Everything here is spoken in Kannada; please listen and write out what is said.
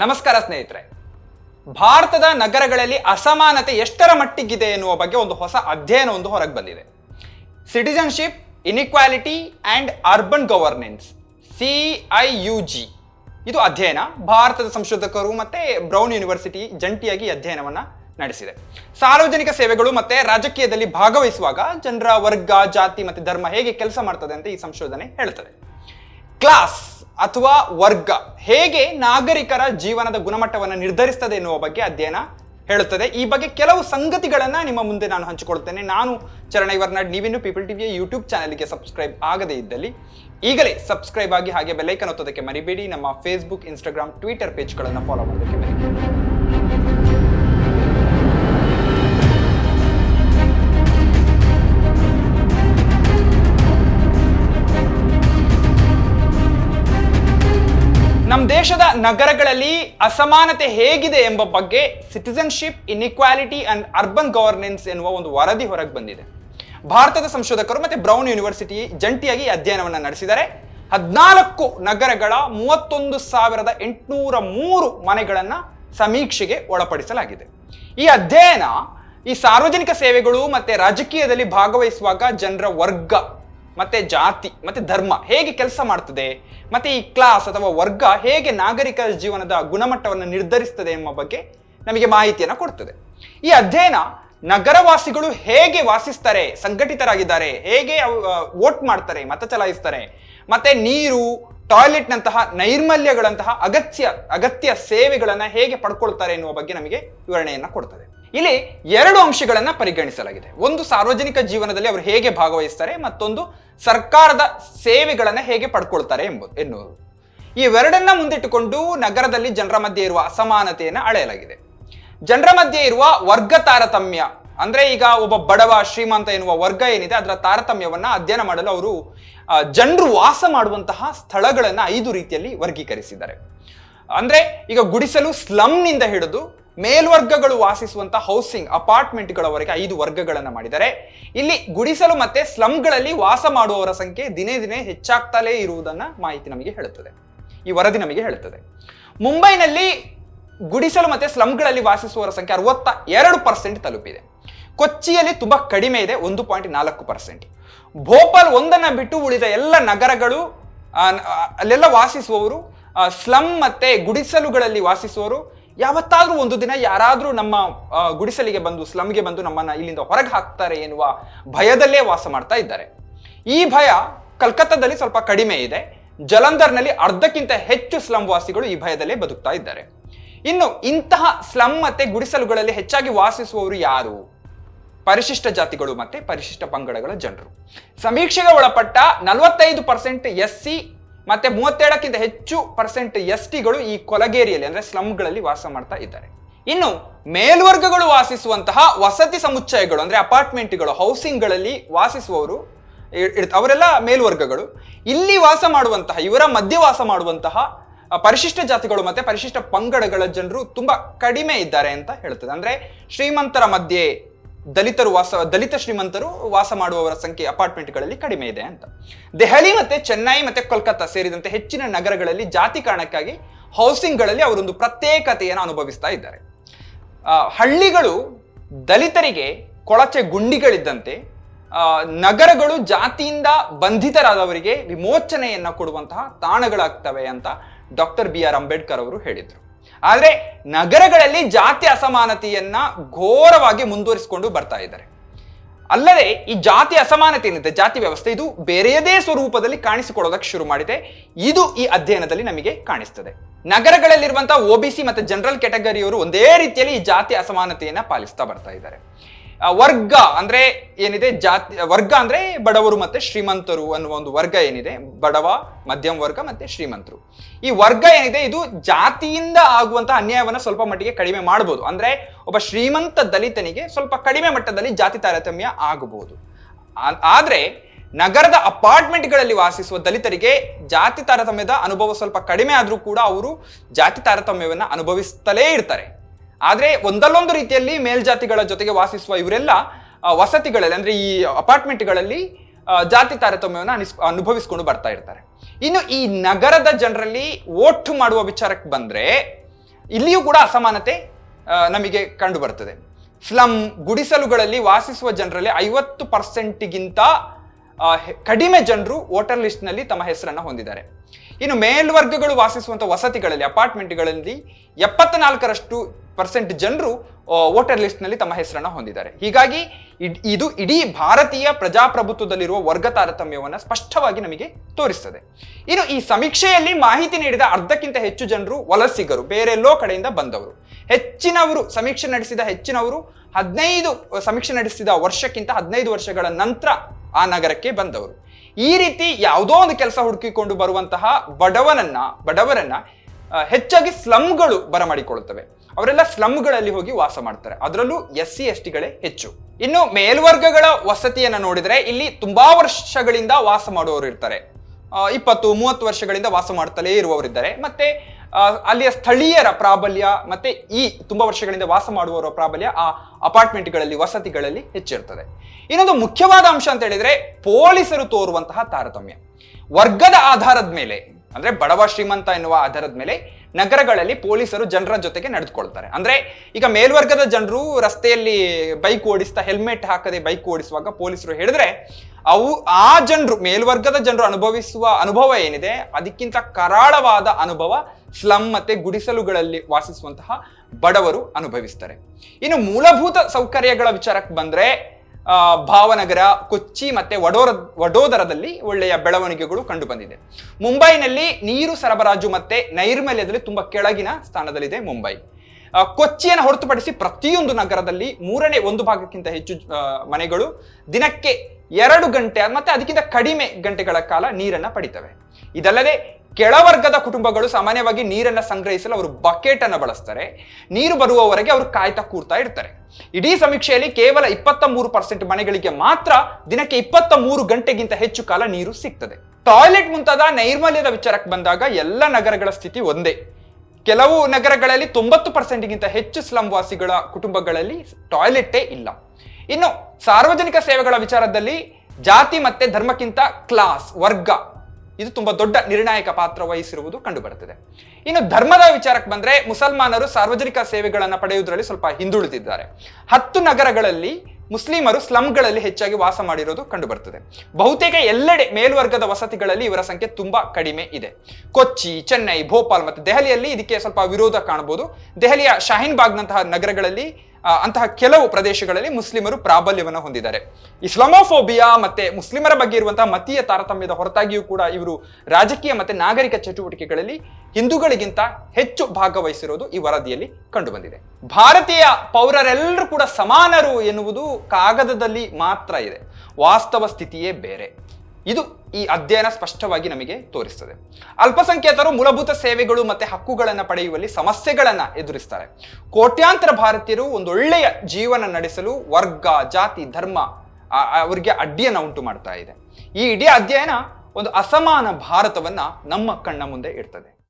ನಮಸ್ಕಾರ ಸ್ನೇಹಿತರೆ. ಭಾರತದ ನಗರಗಳಲ್ಲಿ ಅಸಮಾನತೆ ಎಷ್ಟರ ಮಟ್ಟಿಗಿದೆ ಎನ್ನುವ ಬಗ್ಗೆ ಒಂದು ಹೊಸ ಅಧ್ಯಯನ ಒಂದು ಹೊರಗೆ ಬಂದಿದೆ. Citizenship inequality and urban governance C I U G ಇದು ಅಧ್ಯಯನ ಭಾರತದ ಸಂಶೋಧಕರು ಮತ್ತೆ ಬ್ರೌನ್ ಯೂನಿವರ್ಸಿಟಿ ಜಂಟಿಯಾಗಿ ಅಧ್ಯಯನವನ್ನ ನಡೆಸಿದೆ. ಸಾರ್ವಜನಿಕ ಸೇವೆಗಳು ಮತ್ತೆ ರಾಜಕೀಯದಲ್ಲಿ ಭಾಗವಹಿಸುವಾಗ ಜನರ, ವರ್ಗ, ಜಾತಿ ಮತ್ತೆ ಧರ್ಮ ಹೇಗೆ ಕೆಲಸ ಮಾಡ್ತದೆ ಅಂತ ಈ ಸಂಶೋಧನೆ ಹೇಳ್ತದೆ ಕ್ಲಾಸ್ ಅಥವಾ ವರ್ಗ ಹೇಗೆ ನಾಗರಿಕರ ಜೀವನದ ಗುಣಮಟ್ಟವನ್ನು ನಿರ್ಧರಿಸ್ತದೆ ಎನ್ನುವ ಬಗ್ಗೆ ಅಧ್ಯಯನ ಹೇಳುತ್ತದೆ. ಈ ಬಗ್ಗೆ ಕೆಲವು ಸಂಗತಿಗಳನ್ನು ನಿಮ್ಮ ಮುಂದೆ ನಾನು ಹಂಚಿಕೊಳ್ತೇನೆ ನಾನು ಚರಣ ಇವರ್ನಾಡ್ ನೀವಿನ್ನು ಪೀಪಲ್ ಟಿವಿಯ ಯೂಟ್ಯೂಬ್ ಚಾನಲ್ಗೆ ಸಬ್ಸ್ಕ್ರೈಬ್ ಆಗದೇ ಇದ್ದಲ್ಲಿ ಈಗಲೇ ಸಬ್ಸ್ಕ್ರೈಬ್ ಆಗಿ ಹಾಗೆ ಬೆಲ್ಲೈಕನ್ ಒತ್ತೋದಕ್ಕೆ ಮರಿಬೇಡಿ. ನಮ್ಮ ಫೇಸ್ಬುಕ್ ಇನ್ಸ್ಟಾಗ್ರಾಮ್ ಟ್ವಿಟರ್ ಪೇಜ್ಗಳನ್ನು ಫಾಲೋ ಮಾಡೋದಕ್ಕೆ ಮರಿಬೇಡಿ. ದೇಶದ ನಗರಗಳಲ್ಲಿ ಅಸಮಾನತೆ ಹೇಗಿದೆ ಎಂಬ ಬಗ್ಗೆ citizenship inequality and urban governance ಎನ್ನುವ ಒಂದು ವರದಿ ಹೊರಗೆ ಬಂದಿದೆ. ಭಾರತದ ಸಂಶೋಧಕರು ಮತ್ತೆ ಬ್ರೌನ್ ಯೂನಿವರ್ಸಿಟಿ ಜಂಟಿಯಾಗಿ ಅಧ್ಯಯನವನ್ನು ನಡೆಸಿದ್ದಾರೆ. ಹದಿನಾಲ್ಕು ನಗರಗಳ ಮೂವತ್ತೊಂದು ಸಾವಿರದ ಎಂಟುನೂರ ಮೂರು ಮನೆಗಳನ್ನು ಸಮೀಕ್ಷೆಗೆ ಒಳಪಡಿಸಲಾಗಿದೆ. ಈ ಅಧ್ಯಯನ ಈ ಸಾರ್ವಜನಿಕ ಸೇವೆಗಳು ಮತ್ತೆ ರಾಜಕೀಯದಲ್ಲಿ ಭಾಗವಹಿಸುವಾಗ ಜನರ ವರ್ಗ ಮತ್ತೆ ಜಾತಿ, ಮತ್ತೆ ಧರ್ಮ ಹೇಗೆ ಕೆಲಸ ಮಾಡ್ತದೆ, ಮತ್ತೆ ಈ ಕ್ಲಾಸ್ ಅಥವಾ ವರ್ಗ ಹೇಗೆ ನಾಗರಿಕರ ಜೀವನದ ಗುಣಮಟ್ಟವನ್ನು ನಿರ್ಧರಿಸ್ತದೆ ಎಂಬ ಬಗ್ಗೆ ನಮಗೆ ಮಾಹಿತಿಯನ್ನು ಕೊಡ್ತದೆ. ಈ ಅಧ್ಯಯನ ನಗರವಾಸಿಗಳು ಹೇಗೆ ವಾಸಿಸ್ತಾರೆ, ಸಂಘಟಿತರಾಗಿದ್ದಾರೆ, ಹೇಗೆ ವೋಟ್ ಮಾಡ್ತಾರೆ, ಮತ ಚಲಾಯಿಸ್ತಾರೆ, ಮತ್ತೆ ನೀರು, ಟಾಯ್ಲೆಟ್ನಂತಹ ನೈರ್ಮಲ್ಯಗಳಂತಹ ಅಗತ್ಯ ಅಗತ್ಯ ಸೇವೆಗಳನ್ನು ಹೇಗೆ ಪಡ್ಕೊಳ್ತಾರೆ ಎನ್ನುವ ಬಗ್ಗೆ ನಮಗೆ ವಿವರಣೆಯನ್ನು ಕೊಡ್ತದೆ. ಇಲ್ಲಿ ಎರಡು ಅಂಶಗಳನ್ನ ಪರಿಗಣಿಸಲಾಗಿದೆ. ಒಂದು ಸಾರ್ವಜನಿಕ ಜೀವನದಲ್ಲಿ ಅವರು ಹೇಗೆ ಭಾಗವಹಿಸ್ತಾರೆ ಮತ್ತೊಂದು ಸರ್ಕಾರದ ಸೇವೆಗಳನ್ನ ಹೇಗೆ ಪಡ್ಕೊಳ್ತಾರೆ ಎಂಬುದು ಎನ್ನುವುದು. ಇವೆರಡನ್ನ ಮುಂದಿಟ್ಟುಕೊಂಡು ನಗರದಲ್ಲಿ ಜನರ ಮಧ್ಯೆ ಇರುವ ಅಸಮಾನತೆಯನ್ನು ಅಳೆಯಲಾಗಿದೆ. ಜನರ ಮಧ್ಯೆ ಇರುವ ವರ್ಗ ತಾರತಮ್ಯ, ಅಂದ್ರೆ ಈಗ ಒಬ್ಬ ಬಡವ, ಶ್ರೀಮಂತ ಎನ್ನುವ ವರ್ಗ ಏನಿದೆ, ಅದರ ತಾರತಮ್ಯವನ್ನ ಅಧ್ಯಯನ ಮಾಡಲು ಅವರು ಜನರು ವಾಸ ಮಾಡುವಂತಹ ಸ್ಥಳಗಳನ್ನ ಐದು ರೀತಿಯಲ್ಲಿ ವರ್ಗೀಕರಿಸಿದ್ದಾರೆ. ಅಂದ್ರೆ ಈಗ ಗುಡಿಸಲು ಸ್ಲಮ್ನಿಂದ ಹಿಡಿದು ಮೇಲ್ವರ್ಗಗಳು ವಾಸಿಸುವಂತ ಹೌಸಿಂಗ್ ಅಪಾರ್ಟ್ಮೆಂಟ್ಗಳವರೆಗೆ ಐದು ವರ್ಗಗಳನ್ನ ಮಾಡಿದ್ದಾರೆ. ಇಲ್ಲಿ ಗುಡಿಸಲು ಮತ್ತೆ ಸ್ಲಮ್ಗಳಲ್ಲಿ ವಾಸ ಮಾಡುವವರ ಸಂಖ್ಯೆ ದಿನೇ ದಿನೇ ಹೆಚ್ಚಾಗ್ತಲೇ ಇರುವುದನ್ನ ಮಾಹಿತಿ ನಮಗೆ ಹೇಳುತ್ತದೆ. ಈ ವರದಿ ನಮಗೆ ಹೇಳುತ್ತದೆ. ಮುಂಬೈನಲ್ಲಿ ಗುಡಿಸಲು ಮತ್ತೆ ಸ್ಲಮ್ಗಳಲ್ಲಿ ವಾಸಿಸುವವರ ಸಂಖ್ಯೆ ಅರವತ್ತ ಎರಡು ಪರ್ಸೆಂಟ್ ತಲುಪಿದೆ. ಕೊಚ್ಚಿಯಲ್ಲಿ ತುಂಬಾ ಕಡಿಮೆ ಇದೆ, ಒಂದು ಪಾಯಿಂಟ್ ನಾಲ್ಕು ಪರ್ಸೆಂಟ್ ಭೋಪಾಲ್ ಒಂದನ್ನ ಬಿಟ್ಟು ಉಳಿದ ಎಲ್ಲ ನಗರಗಳು ಅಲ್ಲೆಲ್ಲ ವಾಸಿಸುವವರು ಸ್ಲಮ್ ಮತ್ತೆ ಗುಡಿಸಲುಗಳಲ್ಲಿ ವಾಸಿಸುವವರು ಯಾವತ್ತಾದ್ರೂ ಒಂದು ದಿನ ಯಾರಾದ್ರೂ ನಮ್ಮ ಗುಡಿಸಲಿಗೆ ಬಂದು, ಸ್ಲಮ್ಗೆ ಬಂದು ನಮ್ಮನ್ನ ಇಲ್ಲಿಂದ ಹೊರಗೆ ಹಾಕ್ತಾರೆ ಎನ್ನುವ ಭಯದಲ್ಲೇ ವಾಸ ಮಾಡ್ತಾ ಇದ್ದಾರೆ. ಈ ಭಯ ಕಲ್ಕತ್ತಾದಲ್ಲಿ ಸ್ವಲ್ಪ ಕಡಿಮೆ ಇದೆ. ಜಲಂಧರ್ನಲ್ಲಿ ಅರ್ಧಕ್ಕಿಂತ ಹೆಚ್ಚು ಸ್ಲಂ ವಾಸಿಗಳು ಈ ಭಯದಲ್ಲೇ ಬದುಕ್ತಾ ಇದ್ದಾರೆ. ಇನ್ನು ಇಂತಹ ಸ್ಲಂ ಮತ್ತೆ ಗುಡಿಸಲುಗಳಲ್ಲಿ ಹೆಚ್ಚಾಗಿ ವಾಸಿಸುವವರು ಯಾರು? ಪರಿಶಿಷ್ಟ ಜಾತಿಗಳು ಮತ್ತೆ ಪರಿಶಿಷ್ಟ ಪಂಗಡಗಳ ಜನರು. ಸಮೀಕ್ಷೆಗೆ ಒಳಪಟ್ಟ ನಲವತ್ತೈದು ಪರ್ಸೆಂಟ್ ಎಸ್ ಸಿ ಮತ್ತೆ ಮೂವತ್ತೇಳಕ್ಕಿಂತ ಹೆಚ್ಚು ಪರ್ಸೆಂಟ್ ಎಸ್ ಟಿಗಳು ಈ ಕೊಲಗೇರಿಯಲ್ಲಿ ಅಂದ್ರೆ ಸ್ಲಮ್ಗಳಲ್ಲಿ ವಾಸ ಮಾಡ್ತಾ ಇದ್ದಾರೆ. ಇನ್ನು ಮೇಲ್ವರ್ಗಗಳು ವಾಸಿಸುವಂತಹ ವಸತಿ ಸಮುಚ್ಚಯಗಳು ಅಂದ್ರೆ ಅಪಾರ್ಟ್ಮೆಂಟ್ಗಳು, ಹೌಸಿಂಗ್ಗಳಲ್ಲಿ ವಾಸಿಸುವವರು ಅವರೆಲ್ಲ ಮೇಲ್ವರ್ಗಗಳು. ಇಲ್ಲಿ ವಾಸ ಮಾಡುವಂತಹ, ಇವರ ಮಧ್ಯೆ ವಾಸ ಮಾಡುವಂತಹ ಪರಿಶಿಷ್ಟ ಜಾತಿಗಳು ಮತ್ತೆ ಪರಿಶಿಷ್ಟ ಪಂಗಡಗಳ ಜನರು ತುಂಬಾ ಕಡಿಮೆ ಇದ್ದಾರೆ ಅಂತ ಹೇಳ್ತದೆ. ಅಂದ್ರೆ ಶ್ರೀಮಂತರ ಮಧ್ಯೆ ದಲಿತರು ವಾಸ, ದಲಿತ ಶ್ರೀಮಂತರು ವಾಸ ಮಾಡುವವರ ಸಂಖ್ಯೆ ಅಪಾರ್ಟ್ಮೆಂಟ್ಗಳಲ್ಲಿ ಕಡಿಮೆ ಇದೆ ಅಂತ. ದೆಹಲಿ ಮತ್ತೆ ಚೆನ್ನೈ ಮತ್ತೆ ಕೋಲ್ಕತ್ತಾ ಸೇರಿದಂತೆ ಹೆಚ್ಚಿನ ನಗರಗಳಲ್ಲಿ ಜಾತಿ ಕಾರಣಕ್ಕಾಗಿ ಹೌಸಿಂಗ್ಗಳಲ್ಲಿ ಅವರೊಂದು ಪ್ರತ್ಯೇಕತೆಯನ್ನು ಅನುಭವಿಸ್ತಾ ಇದ್ದಾರೆ. ಹಳ್ಳಿಗಳು ದಲಿತರಿಗೆ ಕೊಳಚೆ ಗುಂಡಿಗಳಿದ್ದಂತೆ ನಗರಗಳು ಜಾತಿಯಿಂದ ಬಂಧಿತರಾದವರಿಗೆ ವಿಮೋಚನೆಯನ್ನ ಕೊಡುವಂತಹ ತಾಣಗಳಾಗ್ತವೆ ಅಂತ ಡಾಕ್ಟರ್ ಬಿ ಆರ್ ಅಂಬೇಡ್ಕರ್ ಅವರು ಹೇಳಿದ್ರು. ಆದ್ರೆ ನಗರಗಳಲ್ಲಿ ಜಾತಿ ಅಸಮಾನತೆಯನ್ನ ಘೋರವಾಗಿ ಮುಂದುವರಿಸಿಕೊಂಡು ಬರ್ತಾ ಇದ್ದಾರೆ. ಅಲ್ಲದೆ ಈ ಜಾತಿ ಅಸಮಾನತೆ ಏನಿದೆ, ಜಾತಿ ವ್ಯವಸ್ಥೆ ಇದು ಬೇರೆಯದೇ ಸ್ವರೂಪದಲ್ಲಿ ಕಾಣಿಸಿಕೊಳ್ಳೋದಕ್ಕೆ ಶುರು ಮಾಡಿದೆ. ಇದು ಈ ಅಧ್ಯಯನದಲ್ಲಿ ನಮಗೆ ಕಾಣಿಸ್ತದೆ. ನಗರಗಳಲ್ಲಿರುವಂತಹ ಒ ಬಿ ಸಿ ಮತ್ತೆ ಜನರಲ್ ಕ್ಯಾಟಗರಿಯವರು ಒಂದೇ ರೀತಿಯಲ್ಲಿ ಈ ಜಾತಿ ಅಸಮಾನತೆಯನ್ನ ಪಾಲಿಸ್ತಾ ಬರ್ತಾ ಇದ್ದಾರೆ. ವರ್ಗ ಅಂದ್ರೆ ಏನಿದೆ? ಜಾತಿ, ವರ್ಗ ಅಂದ್ರೆ ಬಡವರು ಮತ್ತೆ ಶ್ರೀಮಂತರು ಅನ್ನುವ ಒಂದು ವರ್ಗ ಏನಿದೆ? ಬಡವ, ಮಧ್ಯಮ ವರ್ಗ ಮತ್ತೆ ಶ್ರೀಮಂತರು. ಈ ವರ್ಗ ಏನಿದೆ? ಇದು ಜಾತಿಯಿಂದ ಆಗುವಂತಹ ಅನ್ಯಾಯವನ್ನು ಸ್ವಲ್ಪ ಮಟ್ಟಿಗೆ ಕಡಿಮೆ ಮಾಡಬಹುದು ಅಂದ್ರೆ ಒಬ್ಬ ಶ್ರೀಮಂತ ದಲಿತನಿಗೆ ಸ್ವಲ್ಪ ಕಡಿಮೆ ಮಟ್ಟದಲ್ಲಿ ಜಾತಿ ತಾರತಮ್ಯ ಆಗಬಹುದು. ಆದ್ರೆ ನಗರದ ಅಪಾರ್ಟ್ಮೆಂಟ್ಗಳಲ್ಲಿ ವಾಸಿಸುವ ದಲಿತರಿಗೆ ಜಾತಿ ತಾರತಮ್ಯದ ಅನುಭವ ಸ್ವಲ್ಪ ಕಡಿಮೆ ಆದರೂ ಕೂಡ ಅವರು ಜಾತಿ ತಾರತಮ್ಯವನ್ನ ಅನುಭವಿಸ್ತಲೇ ಇರ್ತಾರೆ. ಆದ್ರೆ ಒಂದಲ್ಲೊಂದು ರೀತಿಯಲ್ಲಿ ಮೇಲ್ಜಾತಿಗಳ ಜೊತೆಗೆ ವಾಸಿಸುವ ಇವರೆಲ್ಲ ವಸತಿಗಳಲ್ಲಿ, ಅಂದ್ರೆ ಈ ಅಪಾರ್ಟ್ಮೆಂಟ್ಗಳಲ್ಲಿ ಜಾತಿ ತಾರತಮ್ಯವನ್ನು ಅನಿಸ್, ಅನುಭವಿಸ್ಕೊಂಡು ಬರ್ತಾ ಇರ್ತಾರೆ. ಇನ್ನು ಈ ನಗರದ ಜನರಲ್ಲಿ ಓಟು ಮಾಡುವ ವಿಚಾರಕ್ಕೆ ಬಂದ್ರೆ, ಇಲ್ಲಿಯೂ ಕೂಡ ಅಸಮಾನತೆ ನಮಗೆ ಕಂಡು ಬರ್ತದೆ. ಸ್ಲಮ್ ಗುಡಿಸಲುಗಳಲ್ಲಿ ವಾಸಿಸುವ ಜನರಲ್ಲಿ ಐವತ್ತು ಪರ್ಸೆಂಟ್ಗಿಂತ ಕಡಿಮೆ ಜನರು ವೋಟರ್ ಲಿಸ್ಟ್ನಲ್ಲಿ ತಮ್ಮ ಹೆಸರನ್ನು ಹೊಂದಿದ್ದಾರೆ. ಇನ್ನು ಮೇಲ್ವರ್ಗಗಳು ವಾಸಿಸುವಂಥ ವಸತಿಗಳಲ್ಲಿ, ಅಪಾರ್ಟ್ಮೆಂಟ್ಗಳಲ್ಲಿ ಎಪ್ಪತ್ನಾಲ್ಕರಷ್ಟು ಪರ್ಸೆಂಟ್ ಜನರು ವೋಟರ್ ಲಿಸ್ಟ್ನಲ್ಲಿ ತಮ್ಮ ಹೆಸರನ್ನು ಹೊಂದಿದ್ದಾರೆ. ಹೀಗಾಗಿ ಇದು ಇಡೀ ಭಾರತೀಯ ಪ್ರಜಾಪ್ರಭುತ್ವದಲ್ಲಿರುವ ವರ್ಗ ತಾರತಮ್ಯವನ್ನು ಸ್ಪಷ್ಟವಾಗಿ ನಮಗೆ ತೋರಿಸ್ತದೆ. ಇನ್ನು ಈ ಸಮೀಕ್ಷೆಯಲ್ಲಿ ಮಾಹಿತಿ ನೀಡಿದ ಅರ್ಧಕ್ಕಿಂತ ಹೆಚ್ಚು ಜನರು ವಲಸಿಗರು ಬೇರೆಲ್ಲೋ ಕಡೆಯಿಂದ ಬಂದವರು. ಹೆಚ್ಚಿನವರು ಸಮೀಕ್ಷೆ ನಡೆಸಿದ ಹೆಚ್ಚಿನವರು ಹದಿನೈದು, ಸಮೀಕ್ಷೆ ನಡೆಸಿದ ವರ್ಷಕ್ಕಿಂತ ಹದಿನೈದು ವರ್ಷಗಳ ನಂತರ ಆ ನಗರಕ್ಕೆ ಬಂದವರು. ಈ ರೀತಿ ಯಾವುದೋ ಒಂದು ಕೆಲಸ ಹುಡುಕಿಕೊಂಡು ಬರುವಂತಹ ಬಡವನನ್ನ, ಬಡವರನ್ನ ಹೆಚ್ಚಾಗಿ ಸ್ಲಮ್ಗಳು ಬರಮಾಡಿಕೊಳ್ಳುತ್ತವೆ. ಅವರೆಲ್ಲ ಸ್ಲಮ್ಗಳಲ್ಲಿ ಹೋಗಿ ವಾಸ ಮಾಡ್ತಾರೆ. ಅದರಲ್ಲೂ ಎಸ್ ಸಿ, ಎಸ್ ಟಿಗಳೇ ಹೆಚ್ಚು. ಇನ್ನು ಮೇಲ್ವರ್ಗಗಳ ವಸತಿಯನ್ನ ನೋಡಿದ್ರೆ ಇಲ್ಲಿ ತುಂಬಾ ವರ್ಷಗಳಿಂದ ವಾಸ ಮಾಡುವವರು ಇರ್ತಾರೆ ಇಪ್ಪತ್ತು, ಮೂವತ್ತು ವರ್ಷಗಳಿಂದ ವಾಸ ಮಾಡ್ತಲೇ ಇರುವವರಿದ್ದಾರೆ. ಮತ್ತೆ ಅಲ್ಲಿಯ ಸ್ಥಳೀಯರ ಪ್ರಾಬಲ್ಯ ಮತ್ತೆ ಈ ತುಂಬಾ ವರ್ಷಗಳಿಂದ ವಾಸ ಮಾಡುವವರ ಪ್ರಾಬಲ್ಯ ಆ ಅಪಾರ್ಟ್ಮೆಂಟ್ಗಳಲ್ಲಿ, ವಸತಿಗಳಲ್ಲಿ ಹೆಚ್ಚಿರ್ತದೆ ಇನ್ನೊಂದು ಮುಖ್ಯವಾದ ಅಂಶ ಅಂತ ಹೇಳಿದ್ರೆ ಪೊಲೀಸರು ತೋರುವಂತಹ ತಾರತಮ್ಯ. ವರ್ಗದ ಆಧಾರದ ಮೇಲೆ ಅಂದ್ರೆ ಬಡವ ಶ್ರೀಮಂತ ಎನ್ನುವ ಆಧಾರದ ಮೇಲೆ ನಗರಗಳಲ್ಲಿ ಪೊಲೀಸರು ಜನರ ಜೊತೆಗೆ ನಡೆದುಕೊಳ್ತಾರೆ. ಅಂದ್ರೆ ಈಗ ಮೇಲ್ವರ್ಗದ ಜನರು ರಸ್ತೆಯಲ್ಲಿ ಬೈಕ್ ಓಡಿಸ್ತಾ ಹೆಲ್ಮೆಟ್ ಹಾಕದೆ ಬೈಕ್ ಓಡಿಸುವಾಗ ಪೊಲೀಸರು ಹೇಳಿದ್ರೆ ಅವು ಆ ಜನರು, ಮೇಲ್ವರ್ಗದ ಜನರು ಅನುಭವಿಸುವ ಅನುಭವ ಏನಿದೆ? ಅದಕ್ಕಿಂತ ಕರಾಳವಾದ ಅನುಭವ ಸ್ಲಮ್ ಮತ್ತೆ ಗುಡಿಸಲುಗಳಲ್ಲಿ ವಾಸಿಸುವಂತಹ ಬಡವರು ಅನುಭವಿಸ್ತಾರೆ. ಇನ್ನು ಮೂಲಭೂತ ಸೌಕರ್ಯಗಳ ವಿಚಾರಕ್ಕೆ ಬಂದ್ರೆ ಭಾವನಗರ, ಕೊಚ್ಚಿ ಮತ್ತೆ ವಡೋರ, ವಡೋದರದಲ್ಲಿ ಒಳ್ಳೆಯ ಬೆಳವಣಿಗೆಗಳು ಕಂಡು ಬಂದಿದೆ ಮುಂಬೈನಲ್ಲಿ ನೀರು ಸರಬರಾಜು ಮತ್ತೆ ನೈರ್ಮಲ್ಯದಲ್ಲಿ ತುಂಬಾ ಕೆಳಗಿನ ಸ್ಥಾನದಲ್ಲಿದೆ ಮುಂಬೈ. ಕೊಚ್ಚಿಯನ್ನು ಹೊರತುಪಡಿಸಿ ಪ್ರತಿಯೊಂದು ನಗರದಲ್ಲಿ ಮೂರನೇ ಒಂದು ಭಾಗಕ್ಕಿಂತ ಹೆಚ್ಚು ಮನೆಗಳು, ದಿನಕ್ಕೆ ಎರಡು ಗಂಟೆ ಮತ್ತೆ ಅದಕ್ಕಿಂತ ಕಡಿಮೆ ಗಂಟೆಗಳ ಕಾಲ ನೀರನ್ನ ಪಡಿತವೆ. ಇದಲ್ಲದೆ ಕೆಳವರ್ಗದ ಕುಟುಂಬಗಳು ಸಾಮಾನ್ಯವಾಗಿ ನೀರನ್ನು ಸಂಗ್ರಹಿಸಲು ಅವರು ಬಕೆಟ್ ಅನ್ನು ಬಳಸ್ತಾರೆ. ನೀರು ಬರುವವರೆಗೆ ಅವರು ಕಾಯ್ತಾ ಕೂರ್ತಾ ಇರ್ತಾರೆ. ಇಡೀ ಸಮೀಕ್ಷೆಯಲ್ಲಿ ಕೇವಲ ಇಪ್ಪತ್ತ ಮೂರು ಪರ್ಸೆಂಟ್ ಮನೆಗಳಿಗೆ ಮಾತ್ರ ದಿನಕ್ಕೆ ಇಪ್ಪತ್ತ ಮೂರು ಗಂಟೆಗಿಂತ ಹೆಚ್ಚು ಕಾಲ ನೀರು ಸಿಗ್ತದೆ. ಟಾಯ್ಲೆಟ್ ಮುಂತಾದ ನೈರ್ಮಲ್ಯದ ವಿಚಾರಕ್ಕೆ ಬಂದಾಗ ಎಲ್ಲ ನಗರಗಳ ಸ್ಥಿತಿ ಒಂದೇ. ಕೆಲವು ನಗರಗಳಲ್ಲಿ ತೊಂಬತ್ತು ಪರ್ಸೆಂಟ್ಗಿಂತ ಹೆಚ್ಚು ಸ್ಲಂ ವಾಸಿಗಳ ಕುಟುಂಬಗಳಲ್ಲಿ ಟಾಯ್ಲೆಟೇ ಇಲ್ಲ. ಇನ್ನು ಸಾರ್ವಜನಿಕ ಸೇವೆಗಳ ವಿಚಾರದಲ್ಲಿ ಜಾತಿ ಮತ್ತೆ ಧರ್ಮಕ್ಕಿಂತ ಕ್ಲಾಸ್ ವರ್ಗ ಇದು ತುಂಬಾ ದೊಡ್ಡ ನಿರ್ಣಾಯಕ ಪಾತ್ರ ವಹಿಸಿರುವುದು ಕಂಡುಬರುತ್ತದೆ. ಇನ್ನು ಧರ್ಮದ ವಿಚಾರಕ್ಕೆ ಬಂದ್ರೆ ಮುಸಲ್ಮಾನರು ಸಾರ್ವಜನಿಕ ಸೇವೆಗಳನ್ನು ಪಡೆಯುವುದರಲ್ಲಿ ಸ್ವಲ್ಪ ಹಿಂದುಳಿದಿದ್ದಾರೆ. ಹತ್ತು ನಗರಗಳಲ್ಲಿ ಮುಸ್ಲಿಮರು ಸ್ಲಂಗಳಲ್ಲಿ ಹೆಚ್ಚಾಗಿ ವಾಸ ಮಾಡಿರೋದು ಕಂಡುಬರ್ತದೆ. ಬಹುತೇಕ ಎಲ್ಲೆಡೆ ಮೇಲ್ವರ್ಗದ ವಸತಿಗಳಲ್ಲಿ ಇವರ ಸಂಖ್ಯೆ ತುಂಬಾ ಕಡಿಮೆ ಇದೆ. ಕೊಚ್ಚಿ, ಚೆನ್ನೈ, ಭೋಪಾಲ್ ಮತ್ತು ದೆಹಲಿಯಲ್ಲಿ ಇದಕ್ಕೆ ಸ್ವಲ್ಪ ವಿರೋಧ ಕಾಣಬಹುದು. ದೆಹಲಿಯ ಶಾಹೀನ್ ಬಾಗ್ನಂತಹ ನಗರಗಳಲ್ಲಿ ಅಂತಹ ಕೆಲವು ಪ್ರದೇಶಗಳಲ್ಲಿ ಮುಸ್ಲಿಮರು ಪ್ರಾಬಲ್ಯವನ್ನು ಹೊಂದಿದ್ದಾರೆ. ಇಸ್ಲಾಮೋಫೋಬಿಯಾ ಮತ್ತೆ ಮುಸ್ಲಿಮರ ಬಗ್ಗೆ ಇರುವಂತಹ ಮತೀಯ ತಾರತಮ್ಯದ ಹೊರತಾಗಿಯೂ ಕೂಡ ಇವರು ರಾಜಕೀಯ ಮತ್ತೆ ನಾಗರಿಕ ಚಟುವಟಿಕೆಗಳಲ್ಲಿ ಹಿಂದೂಗಳಿಗಿಂತ ಹೆಚ್ಚು ಭಾಗವಹಿಸಿರುವುದು ಈ ವರದಿಯಲ್ಲಿ ಕಂಡುಬಂದಿದೆ. ಭಾರತೀಯ ಪೌರರೆಲ್ಲರೂ ಕೂಡ ಸಮಾನರು ಎನ್ನುವುದು ಕಾಗದದಲ್ಲಿ ಮಾತ್ರ ಇದೆ. ವಾಸ್ತವ ಸ್ಥಿತಿಯೇ ಬೇರೆ. ಇದು ಈ ಅಧ್ಯಯನ ಸ್ಪಷ್ಟವಾಗಿ ನಮಗೆ ತೋರಿಸ್ತದೆ. ಅಲ್ಪಸಂಖ್ಯಾತರು ಮೂಲಭೂತ ಸೇವೆಗಳು ಮತ್ತೆ ಹಕ್ಕುಗಳನ್ನು ಪಡೆಯುವಲ್ಲಿ ಸಮಸ್ಯೆಗಳನ್ನ ಎದುರಿಸ್ತಾರೆ. ಕೋಟ್ಯಾಂತರ ಭಾರತೀಯರು ಒಂದೊಳ್ಳೆಯ ಜೀವನ ನಡೆಸಲು ವರ್ಗ, ಜಾತಿ, ಧರ್ಮ ಅವರಿಗೆ ಅಡ್ಡಿಯನ್ನು ಉಂಟು ಮಾಡ್ತಾ ಇದೆ. ಈ ಇಡೀ ಅಧ್ಯಯನ ಒಂದು ಅಸಮಾನ ಭಾರತವನ್ನ ನಮ್ಮ ಕಣ್ಣ ಮುಂದೆ ಇಡ್ತದೆ.